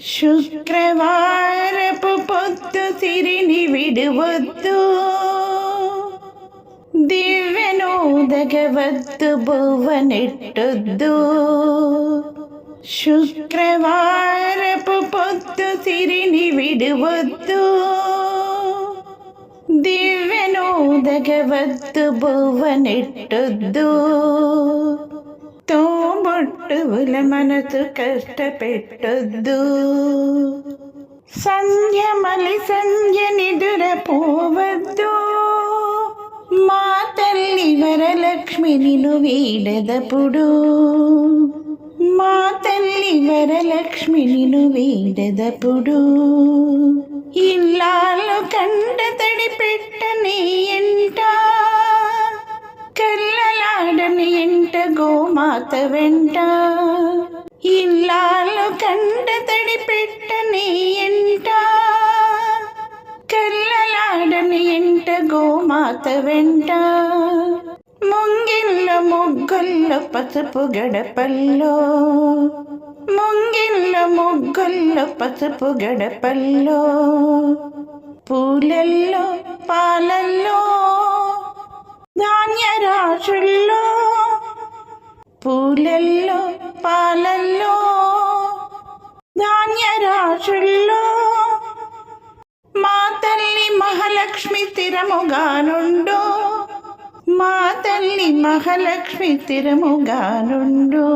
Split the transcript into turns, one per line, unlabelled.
ಶುಕ್ರವಾರಪು ಪೊತ್ತು ಸಿರಿನಿ ಬಿಡುವತ್ತು ದಿವ್ಯನೋದಗವತ್ತು ಭುವನಿಟ್ಟದ್ದು ಶುಕ್ರವಾರಪು ಪೊತ್ತು ಸಿರಿನಿ ಬಿಡುವತ್ತು ದಿವ್ಯನೋದಗವತ್ತು ಭುವನಿಟ್ಟದ್ದು దగవద్దు మనసు కష్టపెట్టొద్దు సంధ్య మలి సంధ్య నిదుర పోవద్దు మా తల్లి వరలక్ష్మి నిను వీడదప్పుడు మా తల్లి వరలక్ష్మి నిను వీడదప్పుడు ఇల్లాలు కండ తడి పెట్టని తాత వెంట ఇల్లాలు కండ తడి పెట్టని ఎంట. కల్లలాడని ఎంట గోమాత వెంట. ముంగిళ్ళ ముగ్గుల్ల పసుపు గడపల్లో. ముంగిళ్ళ ముగ్గుల్ల పసుపు గడపల్లో. పూలల్లో పాల పూలల్లో పాలల్లో ధాన్య రాశుల్లో మా తల్లి మహాలక్ష్మి స్థిరముగా నుండు మా తల్లి మహాలక్ష్మి స్థిరముగా నుండు